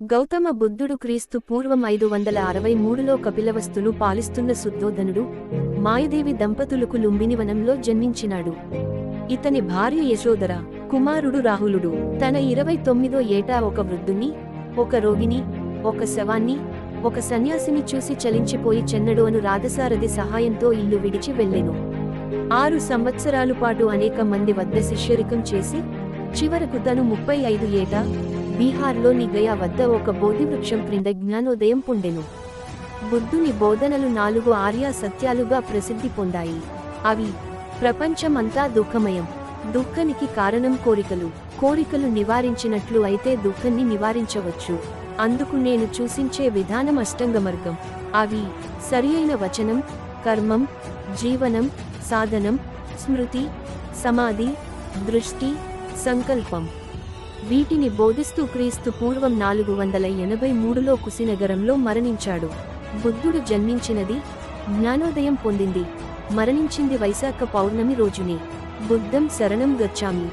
గౌతమ బుద్ధుడు క్రీస్తు పూర్వం ఐదు వందల అరవై మూడులో కపిలవస్తును పాలిస్తున్న శుద్ధోధనుడు మాయదేవి దంపతులకు లుంబినివనంలో జన్మించినాడు. ఇతని భార్య యశోదర కుమారుడు రాహులుడు. తన ఇరవై తొమ్మిదో ఏటా ఒక వృద్ధుని ఒక రోగిని ఒక శవాన్ని ఒక సన్యాసిని చూసి చలించిపోయి చెన్నడు అను రాధసారథి సహాయంతో ఇల్లు విడిచి వెళ్ళెను. ఆరు సంవత్సరాలు పాటు అనేక మంది వద్ద శిష్యరికం చేసి చివరకు తను ముప్పై ఐదు ఏటా బీహార్లోని గయా వద్ద ఒక బోధి వృక్షం క్రింద జ్ఞానోదయం పొందెను. బుద్ధుని బోధనలు నాలుగు ఆర్య సత్యాలుగా ప్రసిద్ధి పొందాయి. అవి ప్రపంచమంతా దుఃఖమయం. దుఃఖానికి కారణం కోరికలు. కోరికలు నివారించినట్లు అయితే దుఃఖాన్ని నివారించవచ్చు. అందుకు నేను చూసించే విధానం అష్టంగ మార్గం అవి సరియైన వచనం కర్మం జీవనం సాధనం స్మృతి సమాధి దృష్టి సంకల్పం. వీటిని బోధిస్తూ క్రీస్తు పూర్వం నాలుగు వందల ఎనభై మూడులో కుశినగరంలో మరణించాడు. బుద్ధుడు జన్మించినది జ్ఞానోదయం పొందింది. మరణించింది వైశాఖ పౌర్ణమి రోజునే. బుద్ధం శరణం గచ్చామి.